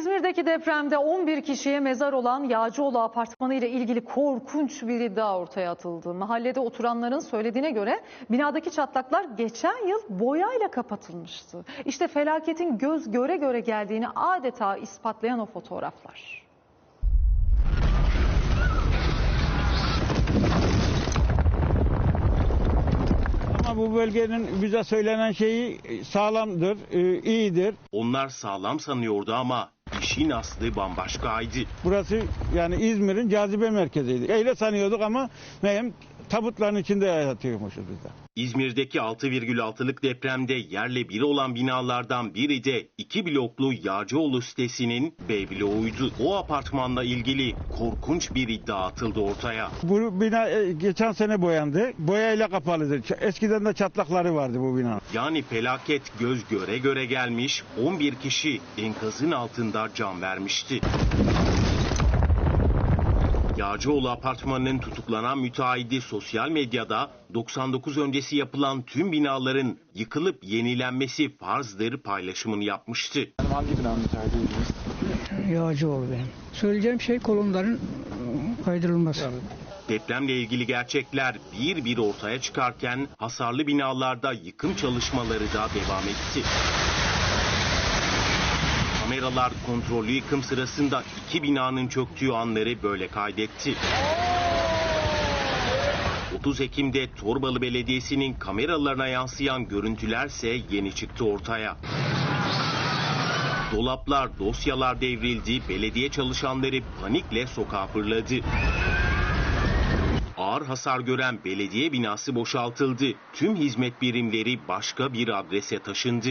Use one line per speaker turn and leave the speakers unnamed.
İzmir'deki depremde 11 kişiye mezar olan Yağcıoğlu apartmanı ile ilgili korkunç bir iddia ortaya atıldı. Mahallede oturanların söylediğine göre binadaki çatlaklar geçen yıl boyayla kapatılmıştı. İşte felaketin göz göre göre geldiğini adeta ispatlayan o fotoğraflar.
Ama bu bölgenin bize söylenen şeyi sağlamdır, e, iyidir.
Onlar sağlam sanıyordu ama işin aslı bambaşkaydı.
Burası yani İzmir'in cazibe merkeziydi. Öyle sanıyorduk ama meğer tabutların içinde yatıyormuşuz biz de.
İzmir'deki 6,6'lık depremde yerle bir olan binalardan biri de iki bloklu Yağcıoğlu sitesinin B bloğuydu. O apartmanla ilgili korkunç bir iddia atıldı ortaya.
Bu bina e, geçen sene boyandı. Boyayla kapalıydı. Eskiden de çatlakları vardı bu binanın.
Yani felaket göz göre göre gelmiş 11 kişi enkazın altında can vermişti. Yağcıoğlu apartmanının tutuklanan müteahhidi sosyal medyada 99 öncesi yapılan tüm binaların yıkılıp yenilenmesi farzdır paylaşımını yapmıştı.
Hangi bina müteahhitiydiniz?
Yağcıoğlu benim. Söyleyeceğim şey kolonların e, kaydırılması.
Depremle ilgili gerçekler bir bir ortaya çıkarken hasarlı binalarda yıkım çalışmaları da devam etti. Kameralar kontrollü yıkım sırasında iki binanın çöktüğü anları böyle kaydetti. 30 Ekim'de Torbalı Belediyesi'nin kameralarına yansıyan görüntülerse yeni çıktı ortaya. Dolaplar, dosyalar devrildi, belediye çalışanları panikle sokağa fırladı. Ağır hasar gören belediye binası boşaltıldı. Tüm hizmet birimleri başka bir adrese taşındı.